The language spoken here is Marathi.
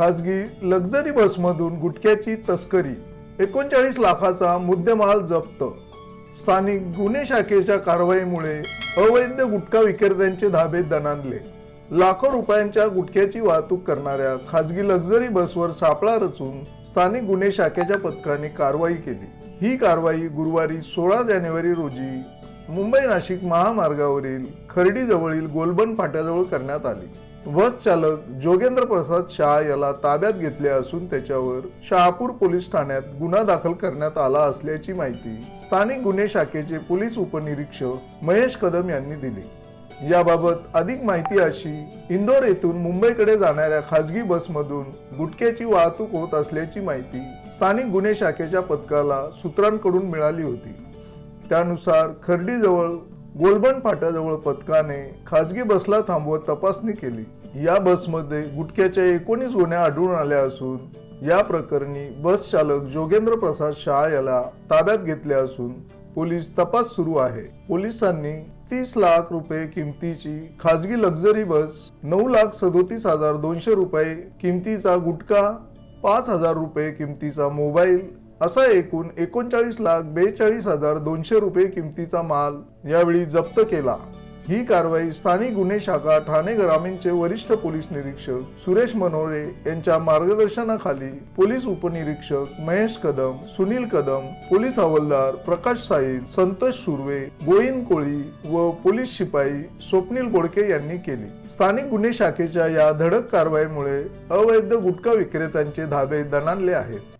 खाजगी लक्झरी बसमधून गुटख्याची तस्करी. एकोणचाळीस लाखाचा मुद्देमाल जप्त. स्थानिक गुन्हे शाखेच्या कारवाईमुळे अवैध गुटखा विक्रेत्यांचे धाबे दणाणले. लाखो रुपयांच्या गुटख्याची वाहतूक करणाऱ्या खाजगी लक्झरी बसवर सापळा रचून स्थानिक गुन्हे शाखेच्या पथकाने कारवाई केली. ही कारवाई गुरुवारी सोळा जानेवारी रोजी मुंबई नाशिक महामार्गावरील खर्डीजवळील गोलबन फाट्याजवळ करण्यात आली. बस चालक जोगेंद्र प्रसाद शाह याला ताब्यात घेतले असून त्याच्यावर शहापूर पोलीस ठाण्यात गुन्हा दाखल करण्यात आला असल्याची माहिती स्थानिक गुन्हे शाखेचे पोलीस उपनिरीक्षक महेश कदम यांनी दिली. याबाबत अधिक माहिती अशी इंदोर येथून मुंबईकडे जाणाऱ्या खाजगी बसमधून गुटख्याची वाहतूक होत असल्याची माहिती स्थानिक गुन्हे शाखेच्या पथकाला सूत्रांकडून मिळाली होती. त्यानुसार खर्डीजवळ गोलबन फाट्याजवळ पथकाने खाजगी बसला थांबवत तपासणी केली. या बसमध्ये गुटख्याच्या एकोणीस गुन्ह्या आढळून आल्या असून या प्रकरणी बस चालक जोगेंद्र प्रसाद शाह याला ताब्यात घेतले असून पोलीस तपास सुरू आहे. पोलिसांनी तीस लाख रुपये किमतीची खाजगी लक्झरी बस नऊ लाख सदोतीस हजार दोनशे रुपये किमतीचा गुटखा पाच हजार रुपये किमतीचा मोबाईल असा एकूण एकोणचाळीस लाख बेचाळीस हजार दोनशे रुपये किमतीचा माल यावेळी जप्त केला. ही कारवाई स्थानिक गुन्हे शाखा ठाणे ग्रामीणचे वरिष्ठ पोलीस निरीक्षक सुरेश मनोरे यांच्या मार्गदर्शनाखाली पोलीस उपनिरीक्षक महेश कदम सुनील कदम पोलीस हवालदार प्रकाश साहिल संतोष सुर्वे गोविंद कोळी व पोलीस शिपाई स्वप्नील बोडके यांनी केली. स्थानिक गुन्हे शाखेच्या या धडक कारवाईमुळे अवैध गुटखा विक्रेत्यांचे धाबे दणाणले आहेत.